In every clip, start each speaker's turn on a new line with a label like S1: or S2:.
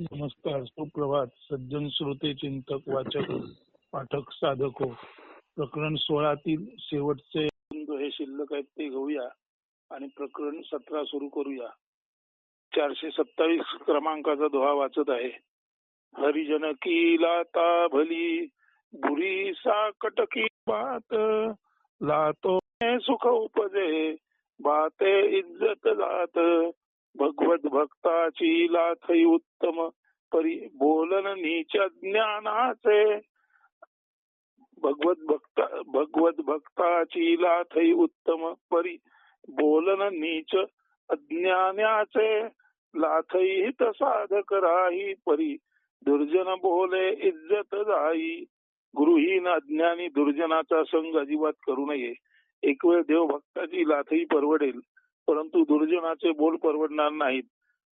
S1: नमस्कार सुप्रभात. सज्जन श्रोते चिंतक वाचक पाठक साधक हो. प्रकरण सोळातील शेवटचे हे शिल्लक आहेत ते घेऊया आणि प्रकरण सतरा सुरू करूया. चारशे सत्तावीस क्रमांकाचा दोहा वाचत आहे. हरिजन लाता भली बुरी साकट बात लातो सुख उपजे बाते इज्जत जात भगवत भक्ताची लाथई उत्तम परी बोलन नीच ज्ञानाचे. भगवत भक्ता भगवत भक्ताची लाथई उत्तम परी बोलन नीच अज्ञानाचे. लाथई हित साधक राही परी दुर्जन बोले इज्जत जाई. गुरुहीन अज्ञानी दुर्जनाचा संग अजिबात करू नये. एक वेळ देव भक्ताची लाथही परवडेल. परंतु दुर्जनाचे बोल परवडणार नाहीत.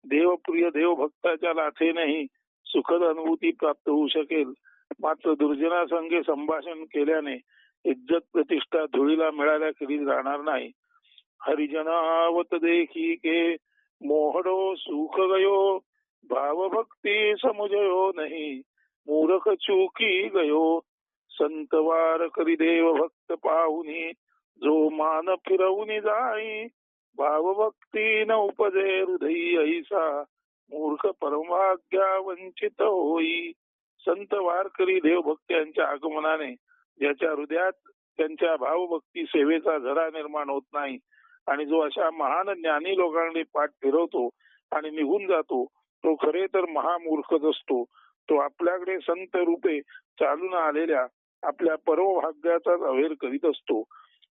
S1: देवप्रिय देवभक्ताच्या लाथेनेही सुखद अनुभूती प्राप्त होऊ शकेल. मात्र दुर्जनासंगे संभाषण केल्याने इज्जत प्रतिष्ठा धुळीला मिळाल्या खेरीज राहणार नाही. हरिजनावत देखी के मोहडो सुख गयो भावभक्ती समुजयो नाही. मूरख चुकी गयो संतवार करी देव भक्त पाहुनी जो मान फिरवून जाई. भावभक्ती न उपजे हृदयी ऐसा मूर्ख परमाज्ञा वंचित होई. संत वारकरी देवभक्त यांच्या आगमनाने ज्याच्या हृदयात त्यांच्या भावभक्ती सेवेचा झरा निर्माण होत नाही आणि जो अशा महान ज्ञानी लोकांनी पाठ फिरवतो आणि निघून जातो तो खरे तर महामूर्खच असतो. तो आपल्याकडे संत रूपे चालून आलेल्या आपल्या परमभाग्याचाच अवेर करीत असतो.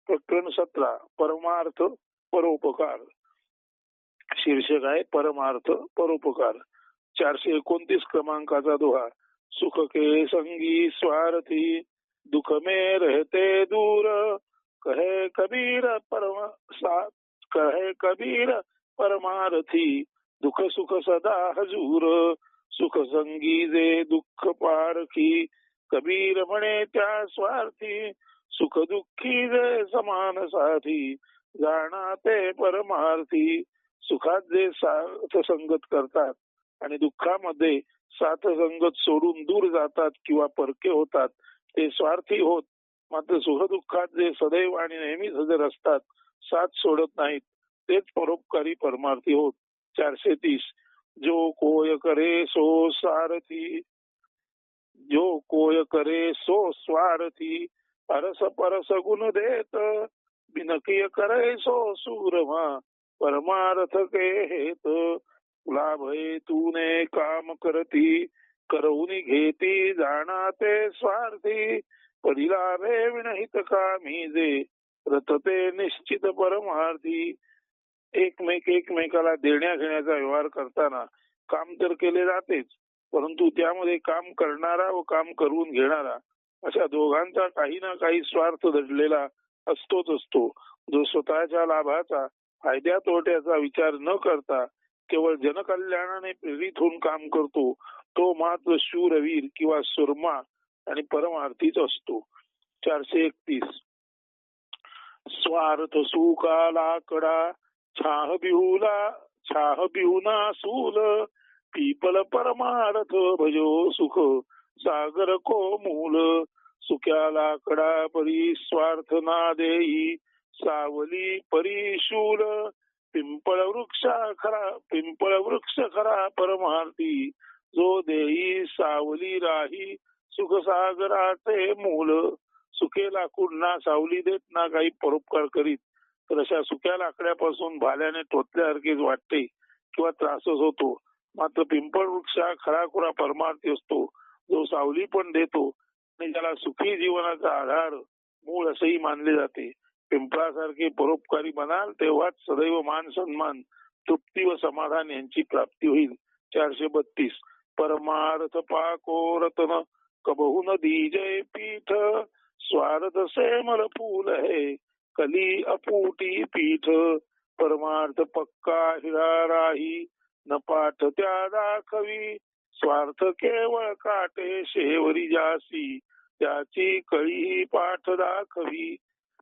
S1: प्रकरण सतरा परमार्थ परोपकार. शीर्षक आहे परमार्थ परोपकार. चारशे एकोणतीस क्रमांकाचा दोहा. सुख के संगी स्वार्थी दुख मे रहते दूर. कहे कबीर परम कहे कबीर परमारथी दुख सुख सदा हजूर. सुख संगी जे दुःख पारखी कबीर म्हणे त्या स्वार्थी सुख दुःखी जे समान साथी. जाणा ते परमार्थी सुखात जे साथ संगत करतात आणि दुःखामध्ये साथ संगत सोडून दूर जातात किंवा परके होतात ते स्वार्थी होत. मात्र सुखदुःखात जे सदैव आणि नेहमीच हजर असतात साथ सोडत नाहीत तेच परोपकारी परमार्थी होत. चारशे तीस. जो कोय करे सो सारथी जो कोय करे सो स्वार्थी. परस परस गुण देत. बिनकीय करे सो परमार्थ के हेत. लाभ भय तूने काम करती करवून घेती जाणा ते स्वार्थी. पडिला रे विनहित कामी जे रथते निश्चित परमार्थी. एकमेक एकमेकाला देण्या घेण्याचा व्यवहार करताना काम तर केले जातेच परंतु त्यामध्ये काम करणारा व काम करून घेणारा अशा दोघांचा काही ना काही स्वार्थ दडलेला असतोच असतो. जो स्वतःच्या लाभाचा फायद्या तोट्याचा विचार न करता केवळ जनकल्याणाने प्रेरित होऊन काम करतो तो मात्र शूरवीर किंवा सुरमा आणि परमार्थीच असतो. चारशे एकतीस. स्वार्थ सुकाला कडा छाह बिहुला छाह बिहुना सूल पीपल परमार्थ भजो सुख सागर को मूल सुख्या लाकडा परी स्वार्थ ना देई सावली परिशूल. पिंपळ वृक्ष खरा पिंपळ वृक्ष खरा परमार्थी. जो देई सावली राही सुखसागराचे मूल. सुके लाकूड ना सावली देत ना काही परोपकार करीत. तर अशा सुक्या लाकड्यापासून भाल्याने टोचल्यासारखेच वाटते किंवा त्रासच होतो. मात्र पिंपळ वृक्ष हा खराखुरा परमार्थी असतो. जो सावली पण देतो आणि ज्याला सुखी जीवनाचा आधार मूळ असंही मानले जाते. पिंपळासारखे परोपकारी बनाल तेव्हाच सदैव मान सन्मान तृप्ती व समाधान यांची प्राप्ती होईल. चारशे बत्तीस. परमार्थ पाको रतन कबहून दीजय पीठ स्वार्थ सेमल फूल है कली अपूटी पीठ. परमार्थ पक्का हिरा राही न पाठ त्या दाखवी स्वार्थ केवळ काटे शेवरी जासी त्याची कळी पाठ दाखवी.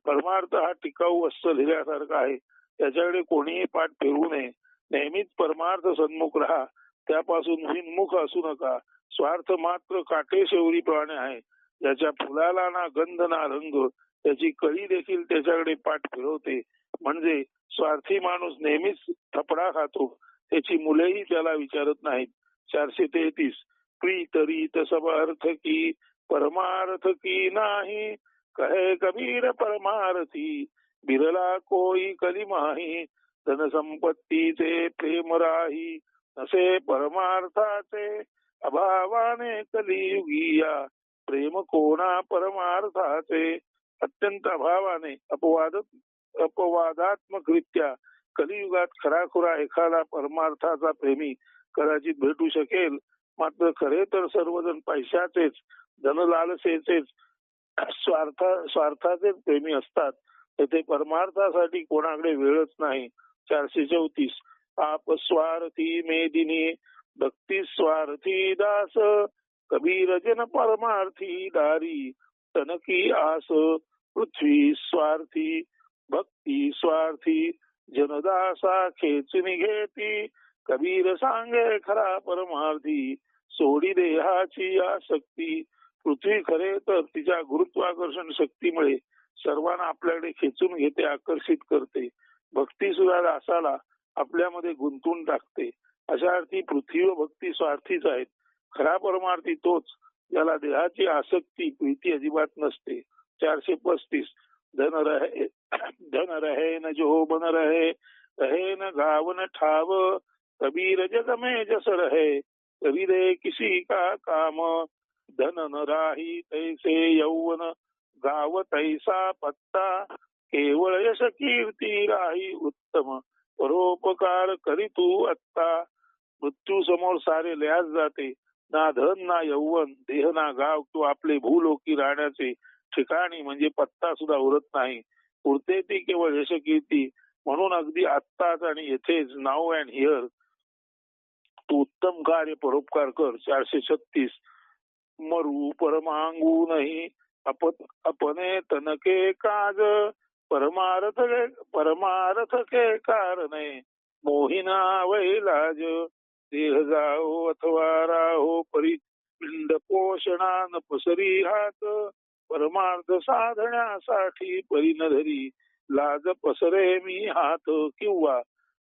S1: परमार्थ हा टिकाऊ वस्त्र लिहिल्यासारखा आहे. त्याच्याकडे कोणीही पाठ फिरवू नये. नेहमीच परमार्थ सन्मुख राहा. त्यापासून विनमुख असू नका. स्वार्थ मात्र काटे शेवरीप्रमाणे आहे. ज्याच्या फुलाला ना गंध ना रंग त्याची कळी देखील त्याच्याकडे पाठ फिरवते. म्हणजे स्वार्थी माणूस नेहमीच थपडा खातो. त्याची मुलेही त्याला विचारत नाहीत. चारशे तेहतीस. प्रीतरी सब अर्थ की परमार्थ की नाही. कहे कबीर परमार्थी बिरला कोई कली माही. धन संपत्तीचे प्रेम राही नसे परमार्थाचे अभावाने कलियुगिया प्रेम कोणा परमार्थाचे अत्यंत अभावाने अपवाद अपवादात्मक रित्या कलियुगात खराखुरा एखादा परमार्थाचा प्रेमी कदाचित भेटू शकेल. मात्र खरे तर सर्वजण पैशाचेच धनलालसेचेच स्वार्थ स्वार्थाचेच प्रेमी असतात. तेथे परमार्थासाठी कोणाकडे वेळच नाही. चारशे चौतीस. आप स्वार्थी मेदिनी भक्ती स्वार्थी दास कबीर जन परमार्थी दारी तनकी आस पृथ्वी स्वार्थी भक्ती स्वार्थी जनदासा खेचणी घेती कबीर सांगे खरा परमार्थी सोडी देहाची आसक्ती. पृथ्वी खरे तर तिच्या गुरुत्वाकर्षण शक्तीमुळे सर्वांना आपल्याकडे खेचून घेते आकर्षित करते. भक्ती सुद्धा दासाला आपल्यामध्ये गुंतून टाकते. अशा अर्थी पृथ्वी व भक्ती स्वार्थीच आहेत. खरा परमार्थी तोच ज्याला देहाची आसक्ती प्रीती अजिबात नसते. चारशे पस्तीस. धन रहे धन रहे न जो बन रहे रहे न गावन ठाव. कबीर जग में जस रहे कबीरे किसी का काम। धन न राही तैसे यौवन गाव तैसा पत्ता। केवळ यश कीर्ती राही उत्तम परोपकार करी तू आत्ता। मृत्यू समोर सारे लयास जाते ना धन ना यौवन देह ना गाव किंवा आपले भूलोकी राहण्याचे ठिकाणी म्हणजे पत्ता सुद्धा उरत नाही। उरते ती केवळ यश कीर्ती म्हणून अगदी आत्ताच आणि येथेच नाव अँड हिअर तू उत्तम कार्य परोपकार कर चारशे छत्तीस. मरू परमांगू नाही. अपने तनके काज परमारथ परमारथ के कारणे मोहिना वैलाज देह जाओ अथवा राहो परी. पिंड पोषणा न पसरी हात परमार्थ साधण्यासाठी परिन धरी. लाज पसरे मी हात किंवा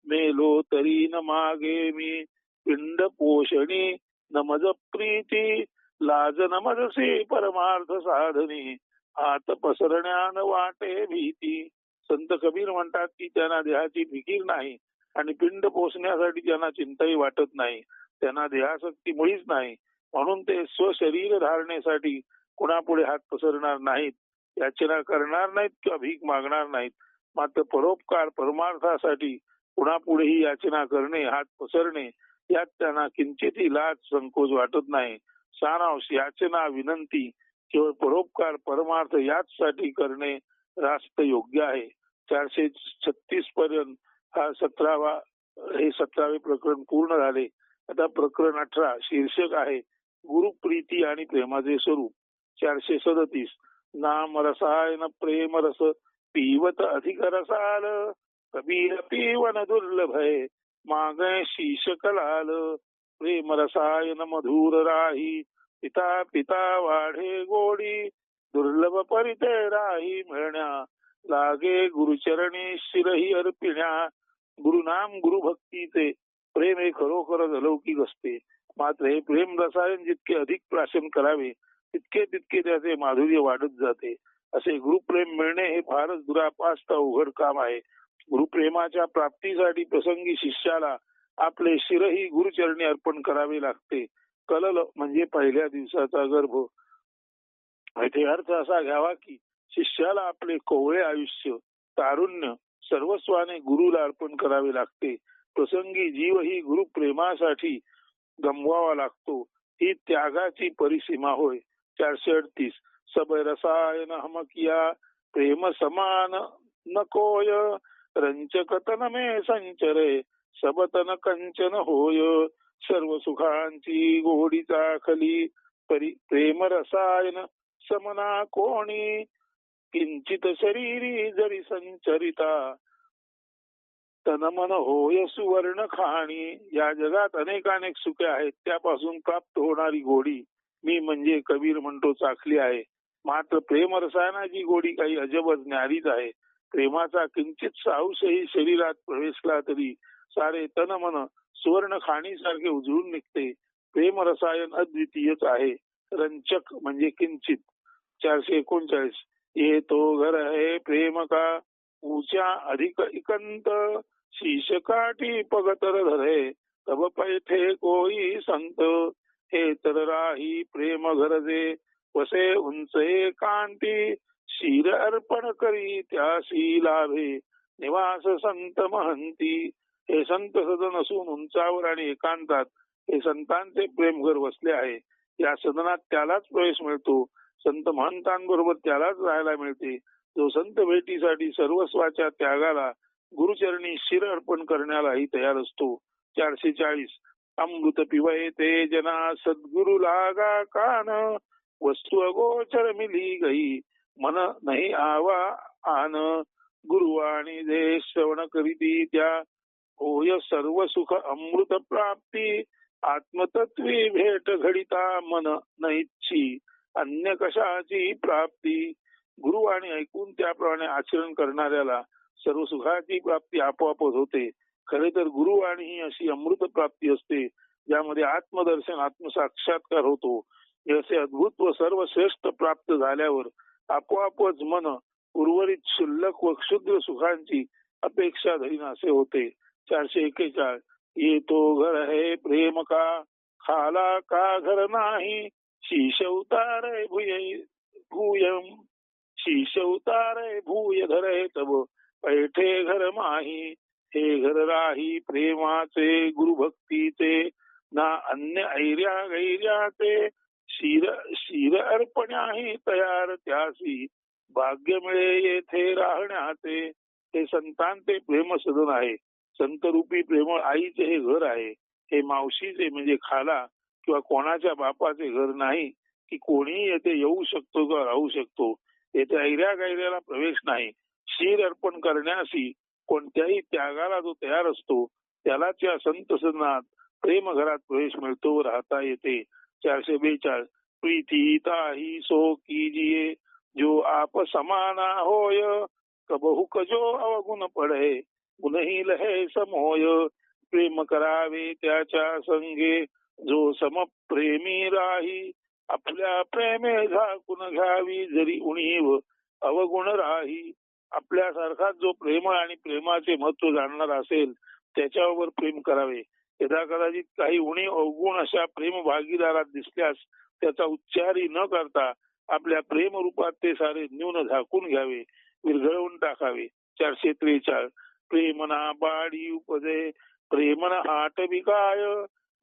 S1: मेलो तरी न मागे मी. पिंड पोषणी नमज प्रीती लाज नमजसी परमार्थ साधनी हात पसरण्यान वाटे भीती. संत कबीर म्हणतात की त्यांना देहाची फिकीर नाही आणि पिंड पोचण्यासाठी त्यांना चिंताही वाटत नाही त्यांना देहासक्ती मुळीच नाही. म्हणून ते स्वशरीर धारणेसाठी कुणापुढे हात पसरणार नाहीत याचना करणार नाहीत किंवा भीक मागणार नाहीत. मात्र परोपकार परमार्थासाठी कुणापुढेही याचना करणे हात पसरणे यात त्यांना किंचित इलाज संकोच वाटत नाही. सारांश याचना विनंती केवळ परोपकार परमार्थ याचसाठी करणे रास्त योग्य आहे. चारशे छत्तीस पर्यंत हा सतरावा हे सतरावे प्रकरण पूर्ण झाले. आता प्रकरण अठरा शीर्षक आहे गुरुप्रीती आणि प्रेमाचे स्वरूप. चारशे सदतीस नाम रसायन प्रेम रस पिवत अधिक रसाल कबीर पिवन दुर्लभ मागे शीश कलाल प्रेम रसायन मधुर राही पिता पिता वाढे गोडी दुर्लभ परिते राही मिळण्या लागे गुरुचरणी शिरही अर्पिण्या गुरुनाम गुरुभक्तीचे प्रेम हे खरोखरच अलौकिक असते. मात्र हे प्रेम रसायन जितके अधिक प्राशन करावे तितके तितके त्याचे माधुर्य वाढत जाते. असे गुरुप्रेम मिळणे हे फारच दुरापास्त अवघड काम आहे. गुरुप्रेमाच्या प्राप्तीसाठी प्रसंगी शिष्याला आपले शिरही गुरुचरणी अर्पण करावे लागते. कलल म्हणजे पहिल्या दिवसाचा गर्भ. येथे अर्थ असा घ्यावा की शिष्याला आपले कोवळे आयुष्य तारुण्य सर्वस्वाने गुरुला अर्पण करावे लागते. प्रसंगी जीव ही गुरुप्रेमासाठी गमवावा लागतो. ही त्यागाची परिसीमा होय. चारशे अडतीस. सब रसायन हमकिया. प्रेम समान नकोय रंचकतन मे संचरे सबतन कंचन होय। सर्व सुखांची गोडी चाखली परी प्रेम रसायन समना कोणी। किंचित शरीरी जरी संचरिता तन मन होय सुवर्ण खाणी। या जगात अनेक अनेक सुखे आहेत त्यापासून प्राप्त होणारी गोडी। मी म्हणजे कबीर म्हणतो चाखली आहे। मात्र प्रेम रसायनाची गोडी काही अजबच न्यारीच आहे। प्रेमाचा किंचित साहसही शरीरात प्रवेशला तरी सारे तन मन सुवर्ण खाणीसारखे उजळून निघते. प्रेम रसायन अद्वितीयच आहे. रंचक म्हणजे किंचित. चारशे एकोणचाळीस. येतो घर हे प्रेम का. ऊंचा अधिक इकंत. शीश काठी पगतर धरे. तब पैठे कोई संत. हे तर राही प्रेम घरजे. वसे उंचे कांती. शिर अर्पण करी त्यासी लाभे निवास संत महंती. हे संत सदन असून उंचावर आणि एकांतात हे संतांचे प्रेम घर वसले आहे. या सदनात त्यालाच प्रवेश मिळतो. संत महंतांबरोबर त्यालाच राहायला मिळते. जो संत भेटीसाठी सर्वस्वाच्या त्यागाला गुरुचरणी शिर अर्पण करण्यालाही तयार असतो. चारशे चाळीस. अमृत पिवय ते जना. सद्गुरु लागा कान. वस्तू अगोचर मिली गई. मन नाही आवा आन गुरु आणि दे श्रवण करीती त्या होय सर्व सुख अमृत प्राप्ती. आत्मतत्वी भेट घडिता मन नैच्छी अन्य कशाची प्राप्ती? गुरु आणि ऐकून त्याप्रमाणे आचरण करणाऱ्याला सर्व सुखाची प्राप्ती आपोआपच होते. खरे तर गुरु आणि ही अशी अमृत प्राप्ती असते ज्यामध्ये आत्मदर्शन आत्मसाक्षात्कार होतो. असे अद्भुत व सर्वश्रेष्ठ प्राप्त झाल्यावर आपोआपच मन उर्वरित शुल्लक व क्षुद्र सुखांची अपेक्षा धरीन असे होते. चारशे एकेचाळ येतो घर है प्रेम का. खाला का घर नाही. शीश भूयम. शीश उतारे भूय हे तब पैठे घर माही. हे घर राही प्रेमाचे गुरुभक्तीचे ना अन्य ऐर्या गैर्याचे शिर शिर अर्पण्याही तयार त्यासी. भाग्य मिळे येथे राहण्याचे हे संतांचे प्रेम सदन आहे. संतरूपी प्रेमळ आईचे हे घर आहे. हे मावशीचे म्हणजे खाला किंवा कोणाच्या बापाचे घर नाही की कोणीही येथे येऊ शकतो किंवा राहू शकतो. येथे ऐऱ्या गायऱ्याला प्रवेश नाही. शीर अर्पण करण्याशी कोणत्याही त्यागाला जो तयार असतो त्यालाच या संत सदनात प्रेम घरात प्रवेश मिळतो राहता येते. चारशे बेचाळीस प्रीती ताही सो कीजिए जो आप समाना होय कबहु कजो अवगुण पडे गुणही लहे समोय। प्रेम करावे त्याच्या संगे जो सम प्रेमी राही आपल्या प्रेमे झाकून घ्यावी जरी उणीव अवगुण राही। आपल्यासारखा जो प्रेम आणि प्रेमाचे महत्त्व जाणणार असेल त्याच्यावर प्रेम करावे। यदा कदाचित काही उणी अवगुण अशा प्रेम भागीदारात दिसल्यास त्याचा उच्चारही न करता आपल्या प्रेम रूपात ते सारे न्यून झाकून घ्यावे विरघळवून टाकावे. चारशे त्रेचाळ. प्रेमना बाडी उपदे प्रेमन हाट विकाय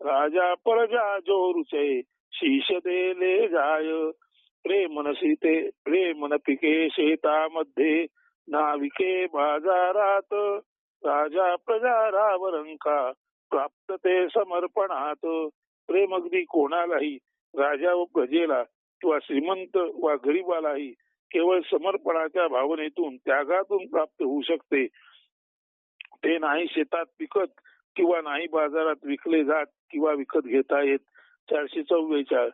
S1: राजा परजा जो रुचे. शीश देले जाय. प्रेमन सीते प्रेमन पिके शेतामध्ये. नाविके बाजारात. राजा प्रजा रावरंका. प्राप्त ते समर्पणात. प्रेम अगदी कोणालाही राजा व प्रजेला किंवा श्रीमंत वा गरीबालाही केवळ समर्पणाच्या भावनेतून त्यागातून प्राप्त होऊ शकते. ते नाही शेतात पिकत किंवा नाही बाजारात विकले जात किंवा विकत घेता येत. चारशे चव्वेचाळ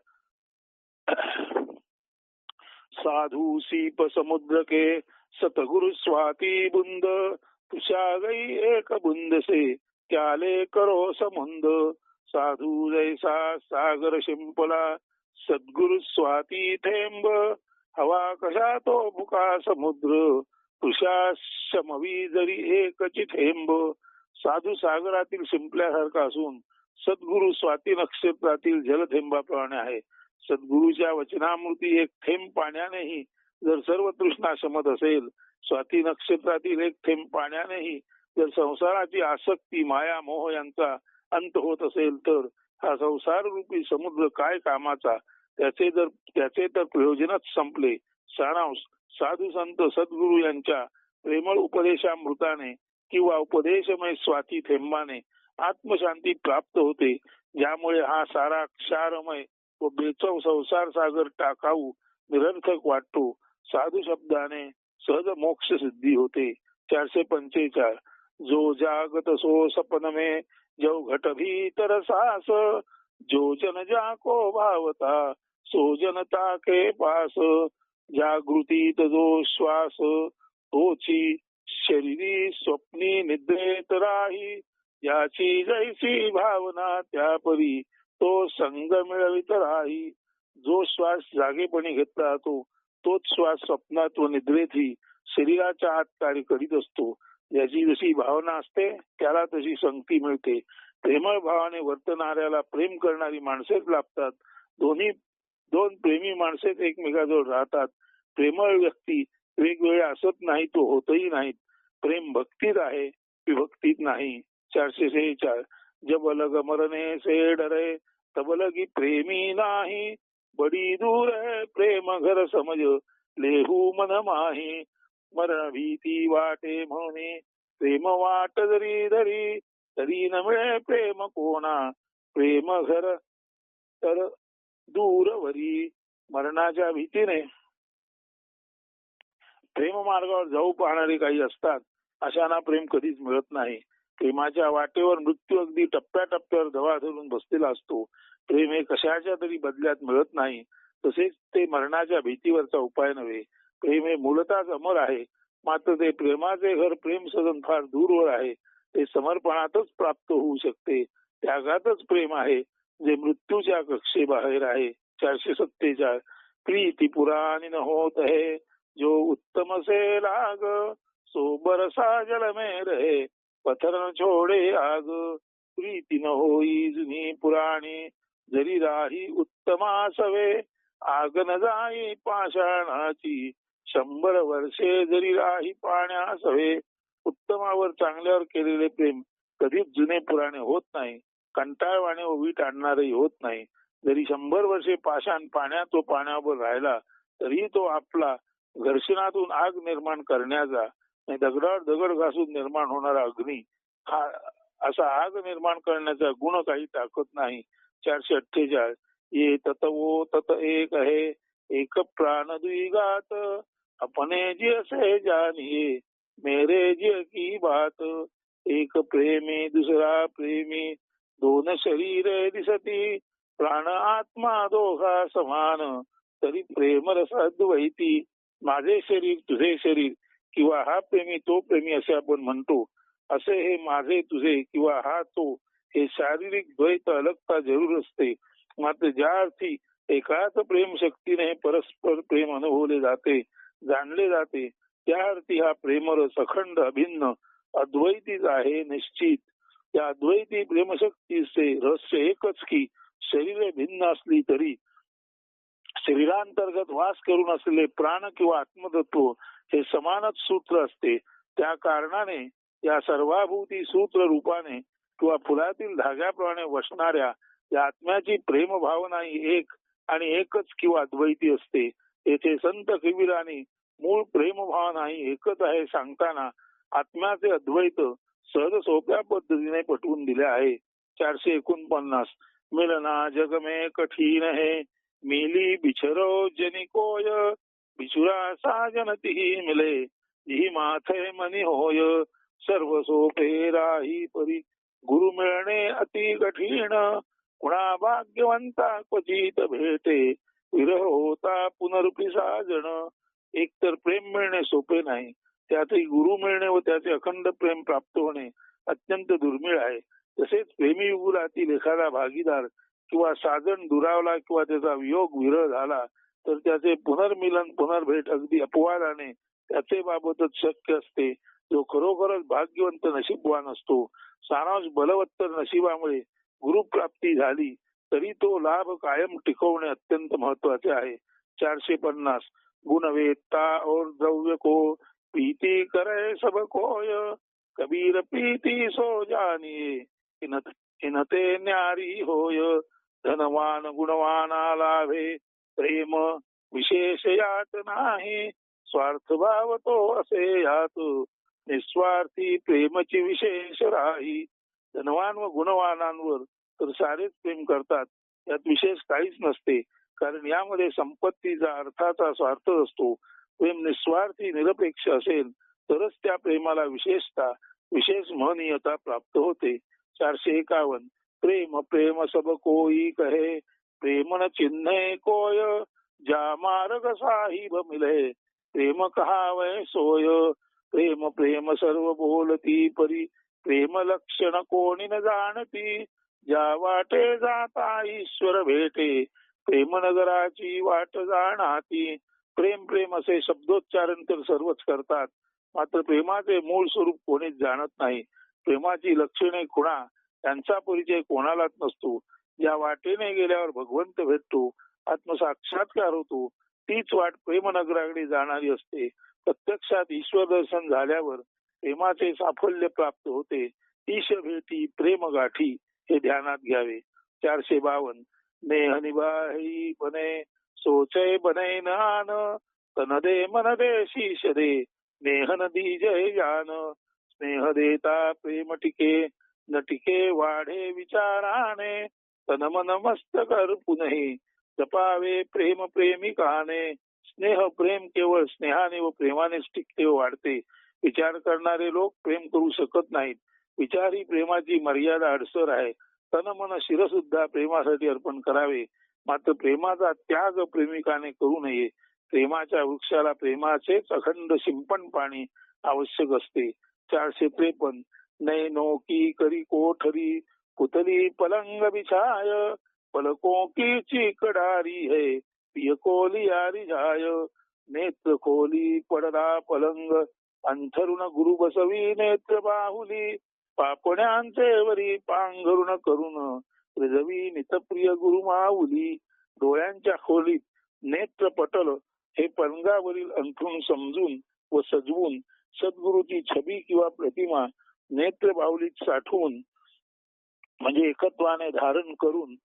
S1: साधू सीप समुद्र के सतगुरु स्वाती बुंद तुषा गई एक बुंद से त्याले करो समुंद. साधू जैसा सागर शिंपला. सद्गुरु स्वाती थेंब. हवा कशा तो भुका समुद्र. तुषा शमवी जरी एकची थेंब साधू सागरातील शिंपल्यासारखा असून सद्गुरु स्वाती नक्षत्रातील जलथेंबाप्रमाणे आहे. सद्गुरूच्या वचनामृती एक थेंब पाण्यानेही जर सर्व तृष्णा शमत असेल स्वाती नक्षत्रातील एक थेंब पाण्यानेही जर संसाराची आसक्ती माया मोह यांचा अंत होत असेल तर हा संसार रूपी समुद्र काय कामाचा? त्याचे जर त्याचे तर प्रयोजनच संपले. सारांश साधू संत सद्गुरु यांच्या प्रेमळ उपदेशामृताने किंवा उपदेशमय स्वाती थेंबाने आत्मशांती प्राप्त होते. ज्यामुळे हा सारा क्षारमय व बेचव संसार सागर टाकाऊ निरर्थक वाटतो. साधू शब्दाने सहज मोक्ष सिद्धी होते. चारशे पंचेचाळ. जो जागत सो सपन में जो घट भीतर सास। जो जन जाको भावता सो जनता के पास। जागृतीत जो श्वास तोची शरीरी स्वप्नी निद्रेत राही। याची जैसी भावना त्यापरी तो संग मिळवित राही। जो श्वास जागेपणी घेतला जातो तोच श्वास स्वप्नात व निद्रेतही शरीराच्या आत कार्य करीत असतो. याची जशी भावना असते त्याला तशी संगती मिळते. प्रेमळ भावाने वर्तणाऱ्याला प्रेम करणारी माणसेच लाभतात. दोन्ही दोन प्रेमी माणसेच एकमेकाजवळ राहतात. प्रेमळ व्यक्ती वेगवेगळे असत नाही तो होतही नाहीत. प्रेम भक्तीत आहे विभक्तीत नाही. चारशे सेहेचाळ. जबल लग से डरे तब की प्रेमी नाही. बडी दूर है प्रेम घर समज लेहू मन माही. मरण भीती वाटे म्हणे. प्रेम वाट जरी धरी तरी न मिळे प्रेम कोणा. प्रेम घर तर दूरवरी मरणाच्या भीतीने. प्रेम मार्गावर जाऊ पाहणारे काही असतात अशांना प्रेम कधीच मिळत नाही. प्रेमाच्या वाटेवर मृत्यू अगदी टप्प्याटप्प्यावर धवा धरून बसलेला असतो. प्रेम हे कशाच्या तरी बदल्यात मिळत नाही. तसेच ते मरणाच्या भीतीवरचा उपाय नव्हे. प्रेम हे मूलतःच अमर आहे. मात्र ते प्रेमाचे घर प्रेम सदन फार दूरवर आहे. ते समर्पणातच प्राप्त होऊ शकते. त्यागातच प्रेम आहे. जे मृत्यूच्या कक्षेबाहेर आहे. चारशे सत्तेचाळ. प्रीती पुराणी न होत है जो उत्तम से लाग सो बरसा जल में रहे. पथर न छोडे आग. प्रीती न होई जुनी पुराणी. जरी राही उत्तमा सवे आग न जाई पाषाणाची. शंभर वर्षे जरी राही पाण्या सवे उत्तमावर चांगल्यावर केलेले प्रेम कधीच जुने पुराणे होत नाही. कंटाळवाणे व वीट आणणारही होत नाही. जरी शंभर वर्षे पाषाण पाण्यात तो पाण्यावर राहिला तरी तो आपला घर्षणातून आग निर्माण करण्याचा आणि दगडावर दगड घासून निर्माण होणारा अग्नी हा असा आग निर्माण करण्याचा गुण काही टाकत नाही. चारशे अठ्ठेचाळीस. ये तत्वो तत एक आहे एक प्राण द्विगात अपने जी असे जानिए मेरे जी की बात। एक प्रेमी दुसरा प्रेमी दोन शरीर दिसती। प्राण आत्मा दोघा समान तरी प्रेम रसाद्वैती माझे शरीर तुझे शरीर किंवा हा प्रेमी तो प्रेमी असे आपण म्हणतो. असे हे माझे तुझे किंवा हा तो हे शारीरिक द्वैत अलगता जरूर असते. मात्र ज्या अर्थी एकाच प्रेम शक्तीने परस्पर प्रेम अनुभवले जाते जाणले जाते. त्या अर्थी हा प्रेमरस अखंड अभिन्न अद्वैतीच आहे निश्चित. त्या अद्वैती प्रेमशक्तीचे रहस्य एकच की शरीर भिन्न असली तरी शरीरांतर्गत वास करून असलेले प्राण किंवा आत्मतत्व हे समानच सूत्र असते. त्या कारणाने या सर्वाभूती सूत्र रूपाने किंवा फुलातील धाग्याप्रमाणे वसणाऱ्या या आत्म्याची प्रेम भावना ही एक आणि एकच किंवा अद्वैती असते. येथे संत कबीराने मूळ प्रेमभाव नाही एकच आहे सांगताना आत्म्याचे अद्वैत सहज सोप्या पद्धतीने पटवून दिले आहे. चारशे एकोणपन्नास. मिलना जगमे कठीण हे मिली बिछरो जनिकोय बिछुरा सा साजनती मिले ही माथे मनी होय सर्व सोपे राही परी गुरु मिळणे अति कठीण कुणा भाग्यवंता क्वचित भेटे विरह होता पुनरुपी एक तर प्रेम मिळणे सोपे नाही त्यातही गुरु मिळणे व त्याचे अखंड प्रेम प्राप्त होणे अत्यंत दुर्मिळ आहे. तसेच प्रेमी युगुलातील एखादा भागीदार किंवा साधन दुरावला किंवा त्याचा वियोग विरह झाला तर त्याचे पुनर्मिलन पुनर्भेट अगदी अपवादाने त्याचे बाबतच शक्य असते. जो खरोखरच भाग्यवंत नशीबवान असतो. सारांश बलवत्तर नशिबामुळे गुरुप्राप्ती झाली. तरी तो लाभ कायम टिकवणे अत्यंत महत्त्वाचे आहे. चारशे पन्नास. गुणवेत्ता और द्रव्य को प्रीती करे सब कोय. कबीर प्रीती सो जानिये इनते न्यारी होय. धनवान गुणवाना लाभे. प्रेम विशेष यात नाही. स्वार्थ भाव तो असे यात. निस्वार्थी प्रेमची विशेष राही. धनवान व गुणवानांवर तर सारेच प्रेम करतात. यात विशेष काहीच नसते. कारण यामध्ये संपत्तीचा अर्थाचा स्वार्थ असतो. प्रेम निस्वार्थी निरपेक्ष असेल तरच त्या प्रेमाला विशेषता विशेष महनीयता प्राप्त होते. चारशे एकावन्न. प्रेम प्रेम सब कोई कहे. प्रेम न चिन्ह कोय. ज्या मार्ग साहिब मिले. प्रेम कहावय सोय. प्रेम प्रेम सर्व बोलती परी. प्रेम लक्षण कोणी न जाणती. ज्या वाटे जाता ईश्वर भेटे. प्रेम नगराची वाट जाणाती. प्रेम प्रेम असे शब्दोच्चारण तर सर्वच करतात. मात्र प्रेमाचे मूळ स्वरूप कोणीच जाणत नाही. प्रेमाची लक्षणे खुणा त्यांचा परिचय कोणालाच नसतो. ज्या वाटेने गेल्यावर भगवंत भेटतो. आत्मसाक्षात्कार होतो. तीच वाट प्रेमनगराकडे जाणारी असते. प्रत्यक्षात ईश्वर दर्शन झाल्यावर प्रेमाचे साफल्य प्राप्त होते. ईश भेटी प्रेम गाठी. हे ध्यानात घ्यावे. चारशे बावन नेह निबाही बने सोचय बने नान. तन दे मन दे शीश दे. नेह दी जय जान. स्नेह देता प्रेम टिके न टिके वाढे विचाराने. तन मन मस्त कर पुनही. जपावे प्रेम प्रेमिकाने स्नेह प्रेम केवळ स्नेहाने व प्रेमानेच टिकते वाढते. विचार करणारे लोक प्रेम करू शकत नाहीत. विचारी प्रेमाची मर्यादा अडसर आहे. तन मन शिर सुद्धा प्रेमासाठी अर्पण करावे. मात्र प्रेमाचा त्याग प्रेमिकाने करू नये. प्रेमाच्या वृक्षाला प्रेमाचेच अखंड शिंपण पाणी आवश्यक असते. चारशे त्रेपन्न. नैनो की करी कोठरी. पुतली पलंग बिछाय. पलकों की चिकडारी है. पिय आरी झाय. नेत्र खोली पडदा पलंग. अंथरुण गुरु बसवी नेत्र बाहुली. पापण्यांचे वरी पांघरुण करून रिजवी नितप्रिय गुरु माऊली डोळ्यांच्या खोलीत नेत्र पटल हे पलंगावरील अंथरुण समजून व सजवून सद्गुरूची छबी किंवा प्रतिमा नेत्र बाहुलीत साठवून म्हणजे एकत्वाने धारण करून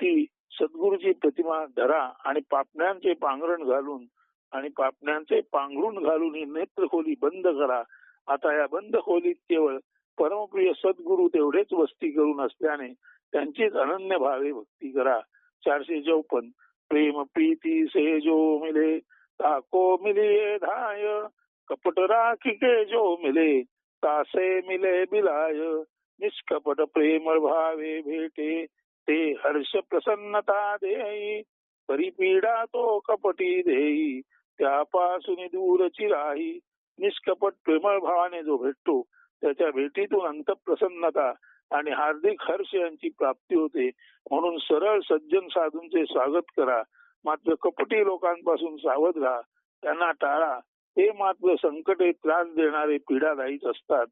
S1: ती सद्गुरूची प्रतिमा धरा आणि पापण्यांचे पांघरण घालून आणि पापण्यांचे पांघरून घालून ही नेत्र खोली बंद करा. आता या बंद खोलीत केवळ परमप्रिय सद्गुरु तेवढेच वस्ती करून असल्याने त्यांचीच अनन्य भावे भक्ती करा. चारशे चौपन्न. प्रेम प्रीती से जो मिले. ताको मिलिये धाय. कपट राखी के जो मिले तासे मिले बिलाय. निष्कपट प्रेम भावे भेटे ते हर्ष प्रसन्नता देई. परिपीडा तो कपटी देई त्यापासून दूरची राही निष्कपट प्रेमळ भावाने जो भेटतो त्याच्या भेटीतून अंतप्रसन्नता आणि हार्दिक हर्ष यांची प्राप्ती होते. म्हणून सरळ सज्जन साधूंचे स्वागत करा. मात्र कपटी लोकांपासून सावध राहा. त्यांना टाळा. हे मात्र संकटे त्रास देणारे पीडादायीच असतात.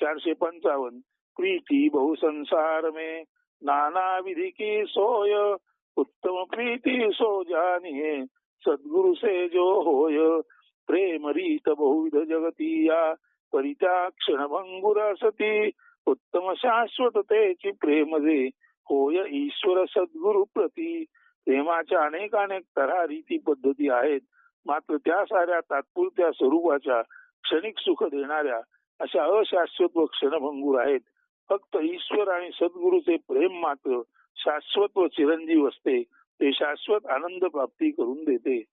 S1: चारशे पंचावन्न. प्रीती बहुसंसार मे. नाना विधि की सोय. उत्तम प्रीती सो जानिये सद्गुरु से जो होय. प्रेम रीत बहुविध जगती या. परित्या क्षणभंगुर सती उत्तम शाश्वततेची प्रेम जे होय ईश्वर सद्गुरु प्रती. प्रेमाच्या अनेक अनेक तऱ्हा रीती पद्धती आहेत. मात्र त्या साऱ्या तात्पुरत्या स्वरूपाच्या क्षणिक सुख देणाऱ्या अशा अशाश्वत व क्षणभंगूर आहेत. फक्त ईश्वर आणि सद्गुरूचे प्रेम मात्र शाश्वत व चिरंजीव असते. ते शाश्वत आनंद प्राप्ती करून देते.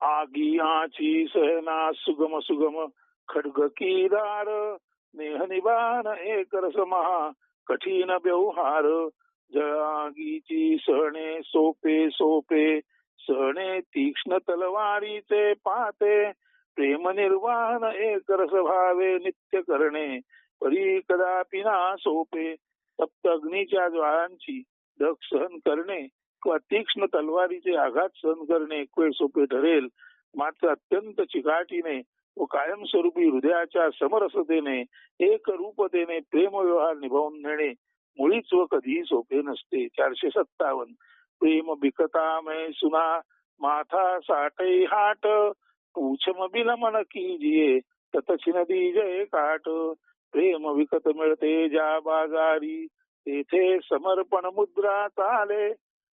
S1: आगियाची सहना सुगम सुगम खडग किरार नेह निबान एक रस महा कठीण व्यवहार। जळागीची सहणे सोपे सोपे सहणे तीक्ष्ण तलवारीचे पाते। प्रेम निर्वाण एक रस भावे नित्य करणे परी कदापि ना सोपे। तप्त अग्नीच्या ज्वाळांची धग सहन करणे। तीक्ष्ण तलवारीचे आघात सहन करणे एकवेळ सोपे ठरेल. मात्र अत्यंत चिकाटीने व कायमस्वरूपी हृदयाच्या समरसतेने एक रूपतेने प्रेम व्यवहार निभावून नेणे मुळीच व कधीही सोपे नसते. चारशे सत्तावन्न. प्रेम बिकता बिकतामय सुना माथा साठई हाट. पूछम बिलमन कीजिए ततची नदी जय काट. प्रेम विकत मिळते ज्या बाजारी तेथे समर्पण मुद्रा चाले.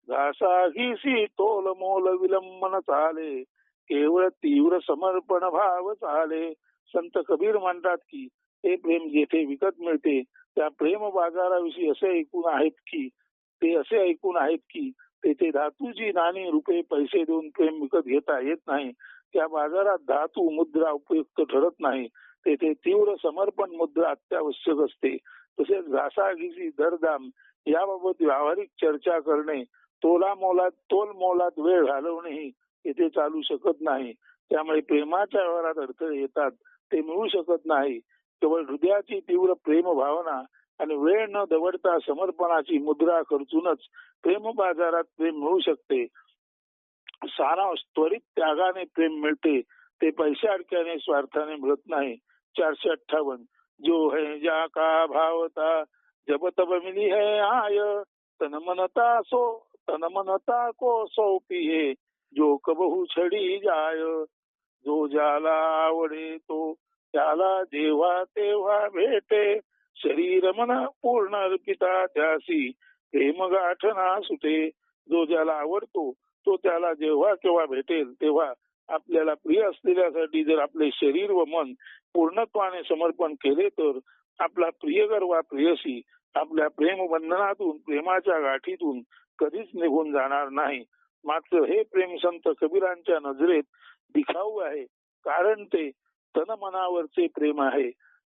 S1: घासा घिसी तोल मोल विलंबन चाले केवळ तीव्र समर्पण भाव चाले. संत कबीर म्हणतात की हे प्रेम जेथे विकत मिळते त्या प्रेम बाजाराविषयी असे ऐकून आहेत की ते असे ऐकून आहेत की तेथे धातूची नाणी रुपये पैसे देऊन प्रेम विकत घेता येत नाही. त्या बाजारात धातू मुद्रा उपयुक्त ठरत नाही. तेथे तीव्र समर्पण मुद्रा अत्यावश्यक असते. तसेच घासाघिसी दरदाम याबाबत व्यावहारिक चर्चा करणे तोला मोलात तोल मोलात वेळ घालवणेही इथे चालू शकत नाही. त्यामुळे प्रेमाच्या व्यवहारात अडथळे येतात ते मिळू शकत नाही. केवळ हृदयाची तीव्र प्रेम भावना आणि वेळ न दवडता समर्पणाची मुद्रा खर्चूनच प्रेम बाजारात प्रेम मिळू शकते. सारांश त्वरित त्यागाने प्रेम मिळते. ते पैसे अडक्याने स्वार्थाने मिळत नाही. चारशे अठ्ठावन्न. जो है जा का भावता जब तब मिली है आय. तन मनता सो तन मनता को सो जो कबहू छडी जाय। जो ज्याला आवडे तो त्याला जेव्हा तेव्हा भेटे। शरीर मन पूर्ण अर्पिता त्यासी प्रेम गाठना सुटे जो ज्याला आवडतो तो त्याला जेव्हा केव्हा भेटेल तेव्हा आपल्याला प्रिय असलेल्यासाठी जर आपले शरीर व मन पूर्णत्वाने समर्पण केले तर आपला प्रियकर वा प्रियसी आपल्या प्रेम बंधनातून प्रेमाच्या गाठीतून कधीच निघून जाणार नाही. मात्र हे प्रेम संत कबीरांच्या नजरेत दिखाऊ आहे. कारण ते तन मनावरचे प्रेम आहे.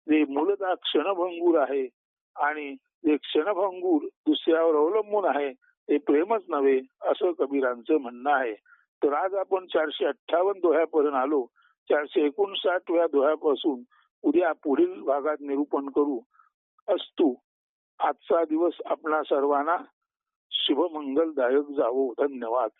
S1: जे मूलदा क्षणभंगूर आहे. आणि जे क्षणभंगूर दुसऱ्यावर अवलंबून आहे ते प्रेमच नव्हे असं कबीरांचं म्हणणं आहे. तर आज आपण चारशे अठ्ठावन्न दोह्यापर्यंत आलो. चारशे एकोणसाठव्या दोह्यापासून उद्या पुढील भागात निरूपण करू. असतो आजचा दिवस आपणा सर्वांना शुभमंगलदायक जावो. धन्यवाद.